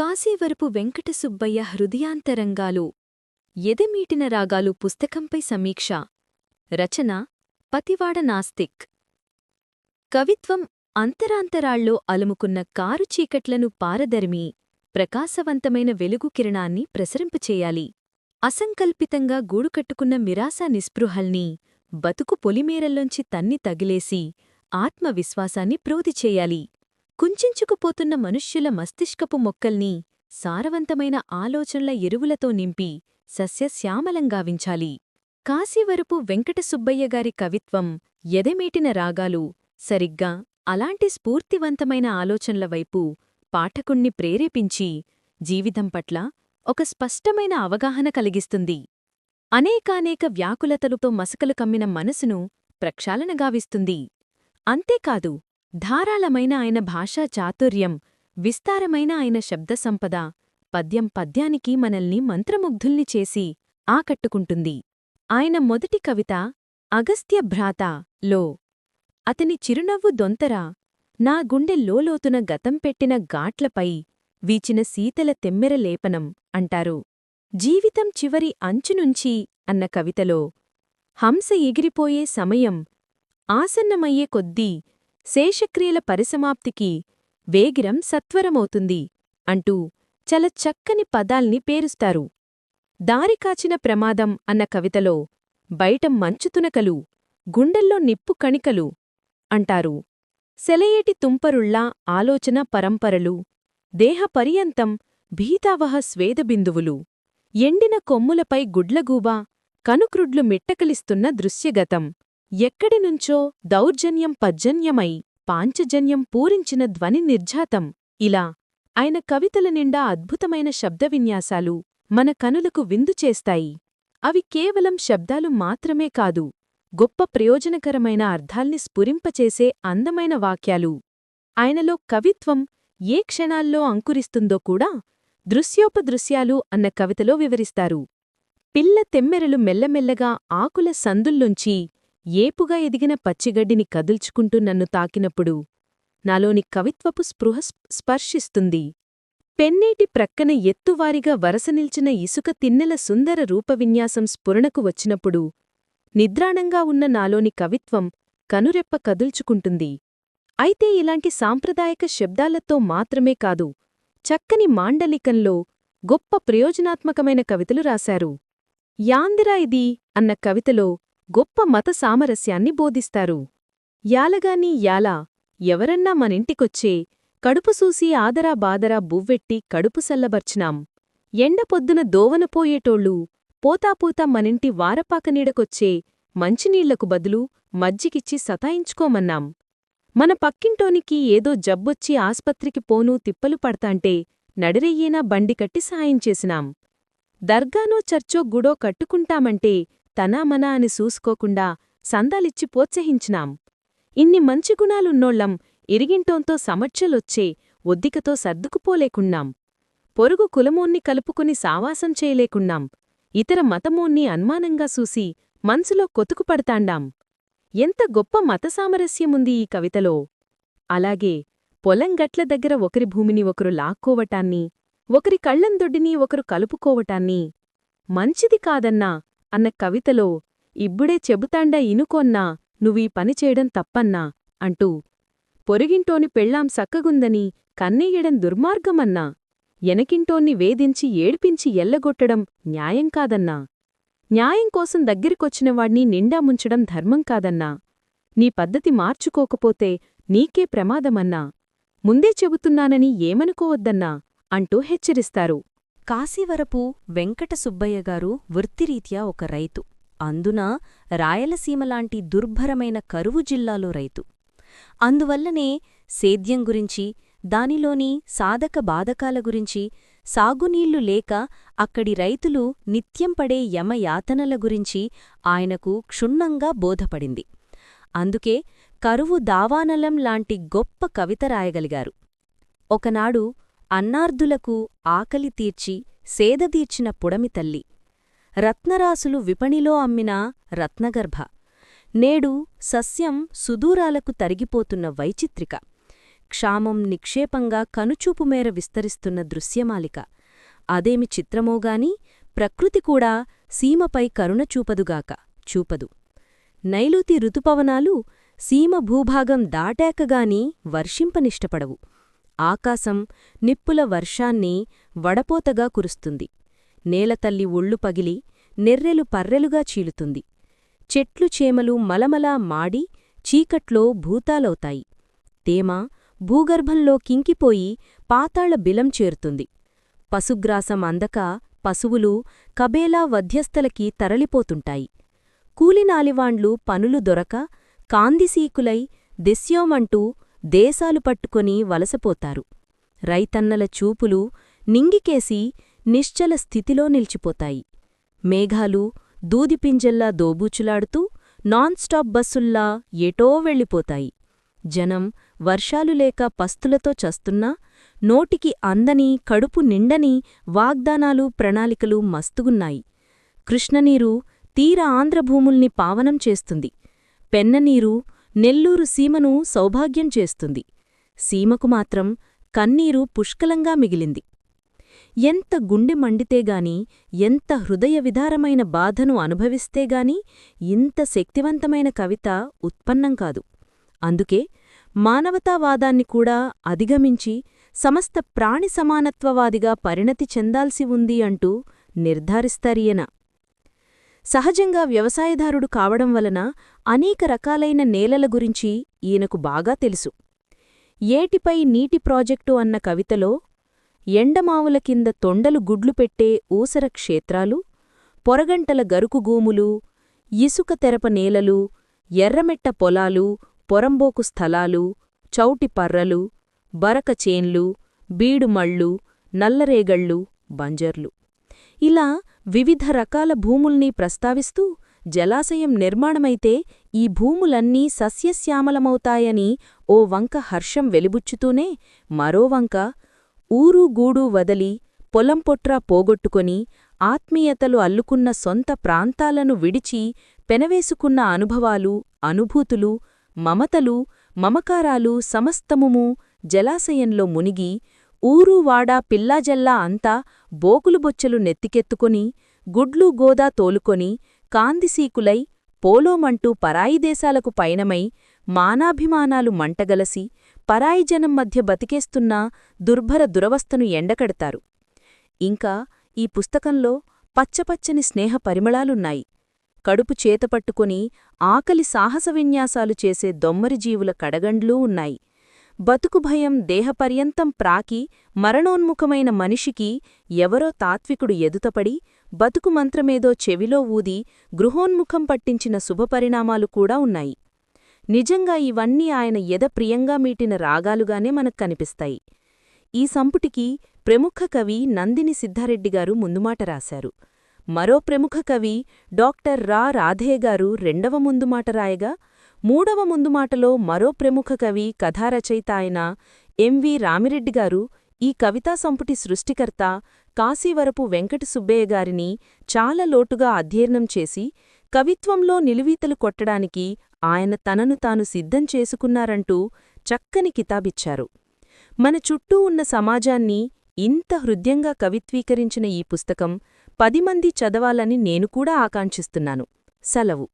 కాశీవరపు వెంకట సుబ్బయ్య హృదయాంతరంగాలు ఎదెమీటిన రాగాలు పుస్తకంపై సమీక్ష రచన పతివాడ నాస్తిక్. కవిత్వం అంతరాంతరాళ్ళో అలుముకున్న కారు చీకట్లను పారదరిమి ప్రకాశవంతమైన వెలుగు కిరణాన్ని ప్రసరింపచేయాలి. అసంకల్పితంగా గూడుకట్టుకున్న మిరాసా నిస్పృహల్ని బతుకు పొలిమేరల్లోంచి తన్ని తగిలేసి ఆత్మవిశ్వాసాన్ని ప్రోదిచేయాలి కుంచించుకుపోతున్న మనుష్యుల మస్తిష్కపు మొక్కల్ని సారవంతమైన ఆలోచనల ఎరువులతో నింపి సస్యశ్యామలంగావించాలి కాశీవరపు వెంకటసుబ్బయ్యగారి కవిత్వం ఎదమేటిన రాగాలు సరిగ్గా అలాంటి స్ఫూర్తివంతమైన ఆలోచనల వైపు పాఠకుణ్ణి ప్రేరేపించి జీవితం పట్ల ఒక స్పష్టమైన అవగాహన కలిగిస్తుంది. అనేకానేక వ్యాకులతలుతో మసకలు కమ్మిన మనసును ప్రక్షాళనగావిస్తుంది అంతేకాదు ధారాళమైన ఆయన భాషా చాతుర్యం విస్తారమైన ఆయన శబ్దసంపద పద్యం పద్యానికి మనల్ని మంత్రముగ్ధుల్ని చేసి ఆకట్టుకుంటుంది. ఆయన మొదటి కవిత అగస్త్య భ్రాత లో అతని చిరునవ్వు దొంతరా నా గుండె లోలోతున గతం పెట్టిన గాట్లపై వీచిన శీతల తెమ్మెర లేపనం అంటారు. జీవితం చివరి అంచునుంచి అన్న కవితలో హంస ఎగిరిపోయే సమయం ఆసన్నమయ్యే కొద్దీ శేషక్రియల పరిసమాప్తికి వేగిరం సత్వరమవుతుంది అంటూ చల చక్కని పదాల్ని పేరుస్తారు. దారికాచిన ప్రమాదం అన్న కవితలో బయట మంచుతునకలు గుండెల్లో నిప్పు కణికలు అంటారు. సెలయేటి తుంపరుళ్ళా ఆలోచన పరంపరలు దేహపర్యంతం భీతావహ స్వేదబిందువులు ఎండిన కొమ్ములపై గుడ్లగూబా కనుక్రుడ్లు మిట్టకలిస్తున్న దృశ్యగతం. ఎక్కడినుంచో దౌర్జన్యం పజ్జన్యమై పాంచజన్యం పూరించిన ధ్వని నిర్జాతం. ఇలా ఆయన కవితల నిండా అద్భుతమైన శబ్దవిన్యాసాలు మన కనులకు విందు చేస్తాయి. అవి కేవలం శబ్దాలు మాత్రమే కాదు గొప్ప ప్రయోజనకరమైన అర్థాల్ని స్ఫురింపచేసే అందమైన వాక్యాలు. ఆయనలో కవిత్వం ఏ క్షణాల్లో అంకురిస్తుందో కూడా దృశ్యోపదృశ్యాలు అన్న కవితలో వివరిస్తారు. పిల్ల తెమ్మెరలు మెల్లమెల్లగా ఆకుల సందుల్లుంచి ఏపుగా ఎదిగిన పచ్చిగడ్డిని కదుల్చుకుంటూ నన్ను తాకినప్పుడు నాలోని కవిత్వపు స్పృహ స్పర్శిస్తుంది. పెన్నేటి ప్రక్కన ఎత్తువారిగా వరసనిల్చిన ఇసుక తిన్నెల సుందర రూపవిన్యాసం స్ఫురణకు వచ్చినప్పుడు నిద్రాణంగా ఉన్న నాలోని కవిత్వం కనురెప్ప కదుల్చుకుంటుంది. అయితే ఇలాంటి సాంప్రదాయక శబ్దాలతో మాత్రమే కాదు చక్కని మాండలికంలో గొప్ప ప్రయోజనాత్మకమైన కవితలు రాశారు. యాందిరా ఇది అన్న కవితలో గొప్ప మత సామరస్యాన్ని బోధిస్తారు. యాలగాని యాలా ఎవరన్నా మనింటికొచ్చే కడుపుసూసి ఆదరా బాదరా బువ్వెట్టి కడుపు సల్లబర్చినాం. ఎండపొద్దున దోవనపోయేటోళ్ళు పోతాపోతా మనింటి వారపాకనీడకొచ్చే మంచినీళ్ళకు బదులు మజ్జిగిచ్చి సతాయించుకోమన్నాం. మన పక్కింటోనికి ఏదో జబ్బొచ్చి ఆస్పత్రికి పోనూ తిప్పలు పడతాంటే నడిరెయ్యేనా బండి కట్టి సాయం చేసినాం. దర్గానో చర్చో గుడో కట్టుకుంటామంటే తనామనా అని చూసుకోకుండా సందాలిచ్చి ప్రోత్సహించినాం. ఇన్ని మంచి గుణాలున్నోళ్ళం ఇరిగింటోంతో సమర్చలొచ్చే ఒద్దికతో సర్దుకుపోలేకున్నాం. పొరుగు కులమోన్ని కలుపుకుని సావాసం చేయలేకున్నాం. ఇతర మతమోన్ని అన్మానంగా చూసి మనసులో కొతుకుపడతాండాం. ఎంత గొప్ప మత సామరస్యముంది ఈ కవితలో. అలాగే పొలం గట్ల దగ్గర ఒకరి భూమిని ఒకరు లాక్కోవటాన్ని ఒకరి కళ్ళందొడ్డిని ఒకరు కలుపుకోవటాన్ని మంచిది కాదన్నా అన్న కవితలో ఇబ్బుడే చెబుతాండా ఇనుకొన్నా నువ్వీ పనిచేయడం తప్పన్నా అంటూ పొరుగింటోని పెళ్ళాం సక్కగుందని కన్నెయ్యడం దుర్మార్గమన్నా ఎనకింటోన్ని వేధించి ఏడ్పించి ఎల్లగొట్టడం న్యాయం కాదన్నా న్యాయం కోసం దగ్గరికొచ్చినవాణ్ణి నిండా ముంచడం ధర్మం కాదన్నా నీ పద్ధతి మార్చుకోకపోతే నీకే ప్రమాదమన్నా ముందే చెబుతున్నానని ఏమనుకోవద్దన్నా అంటూ హెచ్చరిస్తారు. కాశీవరపు వెంకటసుబ్బయ్యగారు వృత్తిరీత్యా ఒక రైతు. అందున రాయలసీమలాంటి దుర్భరమైన కరువు జిల్లాలో రైతు. అందువల్లనే సేద్యం గురించి దానిలోని సాధక బాధకాల గురించి సాగునీళ్ళు లేక అక్కడి రైతులు నిత్యం పడే యమయాతనల గురించి ఆయనకు క్షుణ్ణంగా బోధపడింది. అందుకే కరువు దావానలం లాంటి గొప్ప కవిత రాయగలిగారు. ఒకనాడు అన్నార్ధులకు ఆకలి తీర్చి సేదదీర్చిన పుడమి తల్లి. రత్నరాసులు విపణిలో అమ్మిన రత్నగర్భ. నేడు సస్యం సుదూరాలకు తరిగిపోతున్న వైచిత్రిక. క్షామం నిక్షేపంగా కనుచూపు మేర విస్తరిస్తున్న దృశ్యమాలిక. అదేమి చిత్రమోగాని ప్రకృతి కూడా సీమపై కరుణ చూపదుగాక చూపదు. నైలుతి ఋతుపవనాలు సీమ భూభాగం దాటాకగాని వర్షింపనిష్టపడవు. ఆకాశం నిప్పుల వర్షాన్ని వడపోతగా కురుస్తుంది. నేలతల్లి ఒళ్ళు పగిలి నెర్రెలు పర్రెలుగా చీలుతుంది. చెట్లు చేమలు మలమలా మాడి చీకట్లో భూతాలవుతాయి. తేమ భూగర్భంలో కింకిపోయి పాతాళ బిలం చేరుతుంది. పశుగ్రాసం అందక పశువులు కబేలా వధ్యస్థలకి తరలిపోతుంటాయి. కూలినాలివాండ్లు పనులు దొరక కాందిసీకులై దెస్యోమంటూ దేశాలు పట్టుకొని వలసపోతారు. రైతన్నల చూపులు నింగికేసి నిశ్చల స్థితిలో నిలిచిపోతాయి. మేఘాలు దూదిపింజల్లా దోబూచులాడుతూ నాన్ స్టాప్ బస్సుల్లా ఎటో వెళ్ళిపోతాయి. జనం వర్షాలు లేక పస్తులతో చస్తున్నా నోటికి అందని కడుపు నిండని వాగ్దానాలు ప్రణాళికలు మస్తుగున్నాయి. కృష్ణనీరు తీర ఆంధ్రభూముల్ని పావనం చేస్తుంది. పెన్ననీరు నెల్లూరు సీమను సౌభాగ్యం చేస్తుంది. సీమకు మాత్రం కన్నీరు పుష్కలంగా మిగిలింది. ఎంత గుండె మండితేగాని ఎంత హృదయ విధారమైన బాధను అనుభవిస్తేగాని ఇంత శక్తివంతమైన కవిత ఉత్పన్నం కాదు. అందుకే మానవతావాదాన్ని కూడా అధిగమించి సమస్త ప్రాణి సమానత్వవాదిగా పరిణతి చెందాల్సి ఉంది అంటూ నిర్ధారిస్తారీయన. సహజంగా వ్యవసాయదారుడు కావడం వలన అనేక రకాలైన నేలల గురించి ఈయనకు బాగా తెలుసు. ఏటిపై నీటి ప్రాజెక్టు అన్న కవితలో ఎండమావుల కింద తొండలు గుడ్లు పెట్టే ఊసర క్షేత్రాలు పొరగంటల గరుకుగూములు ఇసుక తెరప నేలలు ఎర్రమెట్ట పొలాలు పొరంబోకు స్థలాలు చౌటి పర్రలు బరక చేన్లు బీడుమళ్ళు నల్లరేగళ్ళు బంజర్లు. ఇలా వివిధ రకాల భూముల్ని ప్రస్తావిస్తూ జలాశయం నిర్మాణమైతే ఈ భూములన్నీ సస్యశ్యామలమవుతాయని ఓ వంక హర్షం వెలిబుచ్చుతూనే మరో వంక ఊరు గూడు వదలి పొలంపొట్రా పోగొట్టుకొని ఆత్మీయతలు అల్లుకున్న సొంత ప్రాంతాలను విడిచి పెనవేసుకున్న అనుభవాలు అనుభూతులు మమతలు మమకారాలు సమస్తముము జలాశయంలో మునిగి ఊరూవాడా పిల్లాజల్లా అంతా బోకులు బొచ్చెలు నెత్తికెత్తుకొని గుడ్లు గోదా తోలుకొని కాందిసీకులై పోలోమంటూ పరాయి దేశాలకు పయనమై మానాభిమానాలు మంటగలసి పరాయి జనం మధ్య బతికేస్తున్న దుర్భర దురవస్థను ఎండకడతారు. ఇంకా ఈ పుస్తకంలో పచ్చపచ్చని స్నేహ పరిమళాలున్నాయి. కడుపు చేతపట్టుకుని ఆకలి సాహస విన్యాసాలు చేసే దొమ్మరి జీవుల కడగండ్లూ ఉన్నాయి. బతుకు భయం దేహపర్యంతం ప్రాకి మరణోన్ముఖమైన మనిషికి ఎవరో తాత్వికుడు ఎదుతపడి బతుకు మంత్రమేదో చెవిలో ఊది గృహోన్ముఖం పట్టించిన శుభపరిణామాలు కూడా ఉన్నాయి. నిజంగా ఇవన్నీ ఆయన ఎద ప్రియంగా మీటిన రాగాలుగానే మనకు కనిపిస్తాయి. ఈ సంపుటికి ప్రముఖ కవి నందిని సిద్ధారెడ్డిగారు ముందుమాట రాశారు. మరో ప్రముఖ కవి డాక్టర్ రా రాధేగారు రెండవ ముందుమాట రాయగా మూడవ ముందుమాటలో మరో ప్రముఖ కవి కథారచయిత అయిన ఎంవి రామిరెడ్డిగారు ఈ కవితా సంపుటి సృష్టికర్త కాశీవరపు వెంకట సుబ్బయ్య గారిని చాలా లోటుగా అధ్యయనం చేసి కవిత్వంలో నిలువీతలు కొట్టడానికి ఆయన తనను తాను సిద్ధం చేసుకున్నారంటూ చక్కని కితాబిచ్చారు. మన చుట్టూ ఉన్న సమాజాన్ని ఇంత హృద్యంగా కవిత్వీకరించిన ఈ పుస్తకం పది మంది చదవాలని నేను కూడా ఆకాంక్షిస్తున్నాను. సెలవు.